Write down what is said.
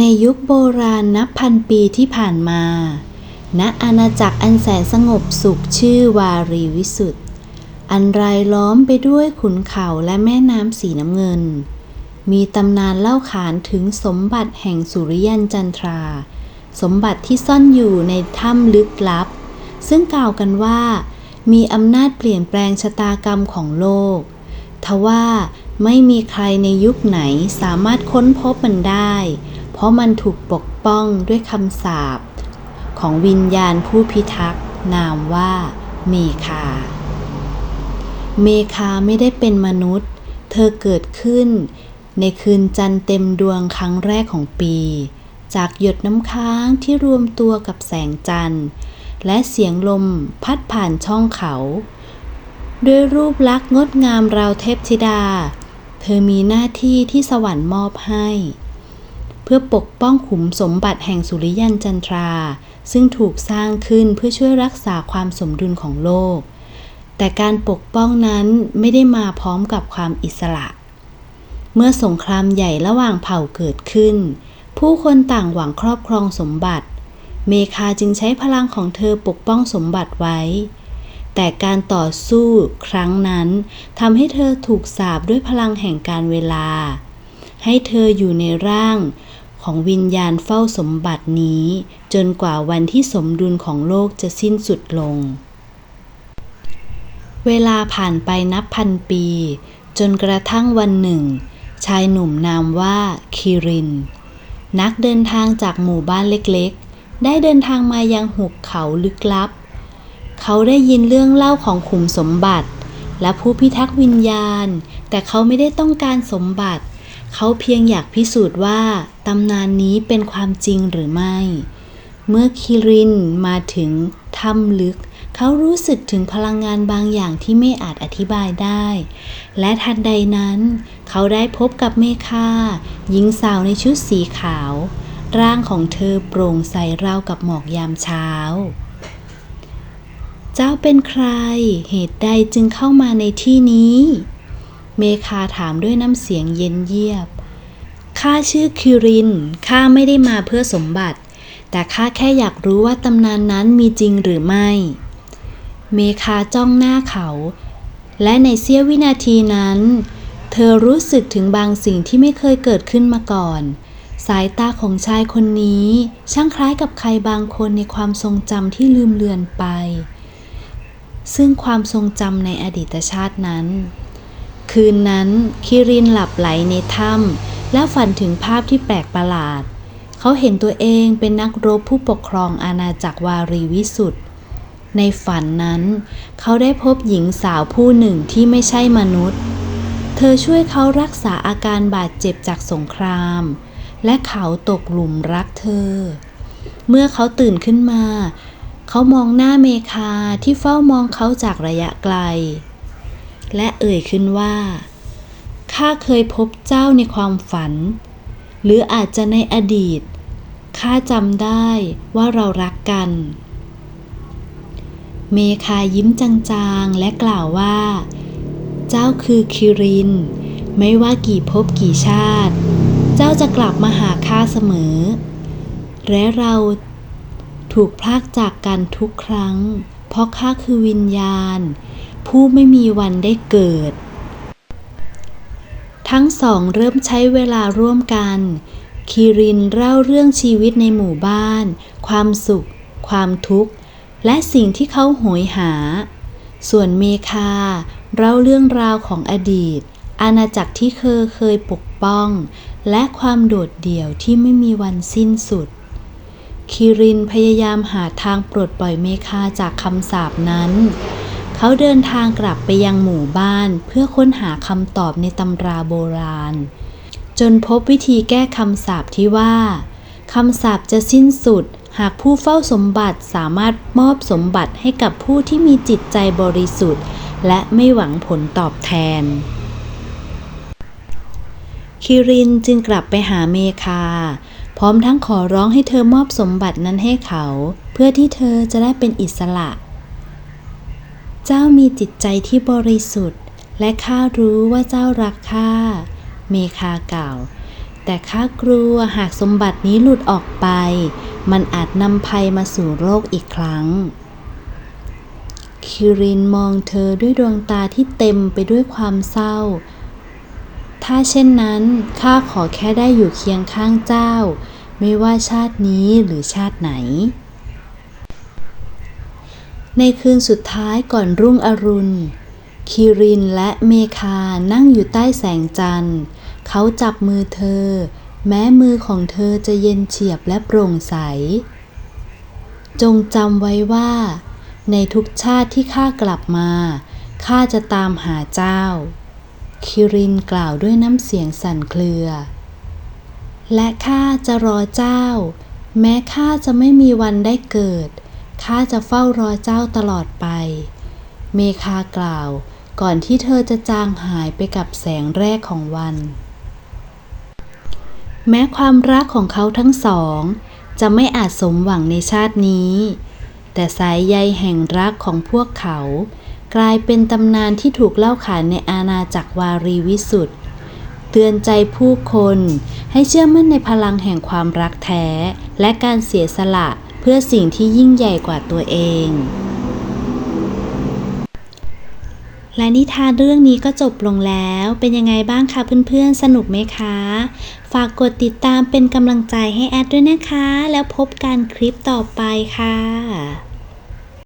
ในยุคโบราณนับพันปีที่ผ่านมา ณ อาณาจักรอันแสนสงบสุขชื่อวารีวิสุทธ์อันรายล้อมไปด้วยขุนเขาและแม่น้ำสีน้ำเงิน มีตำนานเล่าขานถึงสมบัติแห่งสุริยันจันทรา สมบัติที่ซ่อนอยู่ในถ้ำลึกลับ ซึ่งกล่าวกันว่า มีอำนาจเปลี่ยนแปลงชะตากรรมของโลก ทว่าไม่มีใครในยุคไหนสามารถค้นพบมันได้ เพราะมันถูกปกป้องด้วยคำสาปของวิญญาณผู้พิทักษ์นามว่าเมคา เมคาไม่ได้เป็นมนุษย์ เธอเกิดขึ้น ในคืนจันทร์เต็มดวงครั้งแรกของปี จากหยดน้ำค้างที่รวมตัวกับแสงจันทร์ และเสียงลมพัดผ่านช่องเขา ด้วยรูปลักษณ์งดงามราวเทพธิดา เธอมีหน้าที่ที่สวรรค์มอบให้ เพื่อปกป้องขุมสมบัติแห่งสุริยันจันทรา ซึ่งถูกสร้างขึ้นเพื่อช่วยรักษาความสมดุลของโลก แต่การปกป้องนั้นไม่ได้มาพร้อมกับความอิสระ เมื่อสงครามใหญ่ระหว่างเผ่าเกิดขึ้น ผู้คนต่างหวังครอบครองสมบัติ เมคาจึงใช้พลังของเธอปกป้องสมบัติไว้ แต่การต่อสู้ครั้งนั้นทำให้เธอถูกสาปด้วยพลังแห่งการเวลาให้เธออยู่ในร่าง ของวิญญาณเฝ้าสมบัตินี้ จนกว่าวันที่สมดุลของโลกจะสิ้นสุดลง เวลาผ่านไปนับพันปี จนกระทั่งวันหนึ่ง ชายหนุ่มนามว่าคิริน นักเดินทางจากหมู่บ้านเล็กๆ ได้เดินทางมายังหุบเขาลึกลับ เขาได้ยินเรื่องเล่าของขุมสมบัติ และผู้พิทักษ์วิญญาณ แต่เขาไม่ได้ต้องการสมบัติ เขาเพียงอยากพิสูจน์ว่า ตำนานนี้เป็นความจริงหรือไม่ เมื่อคิรินมาถึงถ้ำลึก เขารู้สึกถึงพลังงานบางอย่างที่ไม่อาจอธิบายได้ และทันใดนั้น เขาได้พบกับเมคาหญิงสาวในชุดสีขาว ร่างของเธอโปร่งใสราวกับหมอกยามเช้า เจ้าเป็นใคร เหตุใดจึงเข้ามาในที่นี้ เมคาถามด้วยน้ำเสียงเย็นเยียบ ข้าชื่อคิริน ข้าไม่ได้มาเพื่อสมบัติ แต่ข้าแค่อยากรู้ว่าตำนานนั้นมีจริงหรือไม่ เมคาจ้องหน้าเขา และในเสี้ยววินาทีนั้น เธอรู้สึกถึงบางสิ่งที่ไม่เคยเกิดขึ้นมาก่อน สายตาของชายคนนี้ ช่างคล้ายกับใครบางคนในความทรงจำที่ลืมเลือนไป ซึ่งความทรงจำในอดีตชาตินั้น คืนนั้นคิรินหลับไหลในถ้ำ และฝันถึงภาพที่แปลกประหลาด เขาเห็นตัวเองเป็นนักรบผู้ปกครองอาณาจักรวารีวิสุทธ์ในฝันนั้น เขาได้พบหญิงสาวผู้หนึ่งที่ไม่ใช่มนุษย์ เธอช่วยเขารักษาอาการบาดเจ็บจากสงคราม และเขาตกหลุมรักเธอ เมื่อเขาตื่นขึ้นมา เขามองหน้าเมคาที่เฝ้ามองเขาจากระยะไกล และเอ่ยขึ้นว่า ข้าเคยพบเจ้าในความฝัน หรืออาจจะในอดีต ข้าจำได้ว่าเรารักกัน เมคายิ้มจางๆ และกล่าวว่า เจ้าคือคิริน ไม่ว่ากี่ภพกี่ชาติ เจ้าจะกลับมาหาข้าเสมอ และเราถูกพลากจากกันทุกครั้ง เพราะข้าคือวิญญาณ ผู้ไม่มีวันได้เกิด ทั้งสองเริ่มใช้เวลาร่วมกัน คีรินเล่าเรื่องชีวิตในหมู่บ้าน ความสุข ความทุกข์ และสิ่งที่เขาโหยหา ส่วนเมคาเล่าเรื่องราวของอดีต อาณาจักรที่เคยเคยปกป้อง และความโดดเดี่ยวที่ไม่มีวันสิ้นสุดคิรินพยายามหาทางปลดปล่อยเมคาจากคำสาปนั้น เขาเดินทางกลับไปยังหมู่บ้านเพื่อค้นหาคำตอบในตำราโบราณ จนพบวิธีแก้คำสาปที่ว่าคำสาปจะสิ้นสุด หากผู้เฝ้าสมบัติสามารถมอบสมบัติให้กับผู้ที่มีจิตใจบริสุทธิ์ และไม่หวังผลตอบแทน คิรินจึงกลับไปหาเมคา พร้อมทั้งขอร้องให้เธอมอบสมบัตินั้นให้เขา เพื่อที่เธอจะได้เป็นอิสระเจ้ามีจิตใจที่บริสุทธิ์ และข้ารู้ว่าเจ้ารักข้า เมคากล่าวแแต่ข้ากลัวหากสมบัตินี้หลุดออกไป มันอาจนำภัยมาสู่โลกอีกครั้ง คิรินมองเธอด้วยดวงตาที่เต็มไปด้วยความเศร้า ถ้าเช่นนั้นข้าขอแค่ได้อยู่เคียงข้างเจ้า ไม่ว่าชาตินี้หรือชาติไหน ในคืนสุดท้ายก่อนรุ่งอรุณ คิรินและเมคานั่งอยู่ใต้แสงจันทร์ เขาจับมือเธอ แม้มือของเธอจะเย็นเฉียบและโปร่งใส จงจำไว้ว่า ในทุกชาติที่ข้ากลับมาข้าจะตามหาเจ้า คิรินกล่าวด้วยน้ำเสียงสั่นเครือ และข้าจะรอเจ้า แม้ข้าจะไม่มีวันได้เกิด ข้าจะเฝ้ารอเจ้าตลอดไป เมคากล่าว ก่อนที่เธอจะจางหายไปกับแสงแรกของวัน แม้ความรักของเขาทั้งสอง จะไม่อาจสมหวังในชาตินี้ แต่สายใยแห่งรักของพวกเขา กลายเป็นตำนานที่ถูกเล่าขานในอาณาจักรวารีวิสุทธ์เตือนใจผู้คนให้เชื่อมั่นในพลังแห่งความรักแท้ และการเสียสละ พื่อสิ่งที่ยิ่งใหญ่กว่าตัวเอง และนิทานเรื่องนี้ก็จบลงแล้ว เป็นยังไงบ้างคะเพื่อนๆ สนุกไหมคะ ฝากกดติดตามเป็นกำลังใจให้แอดด้วยนะคะ แล้วพบกันคลิปต่อไปค่ะ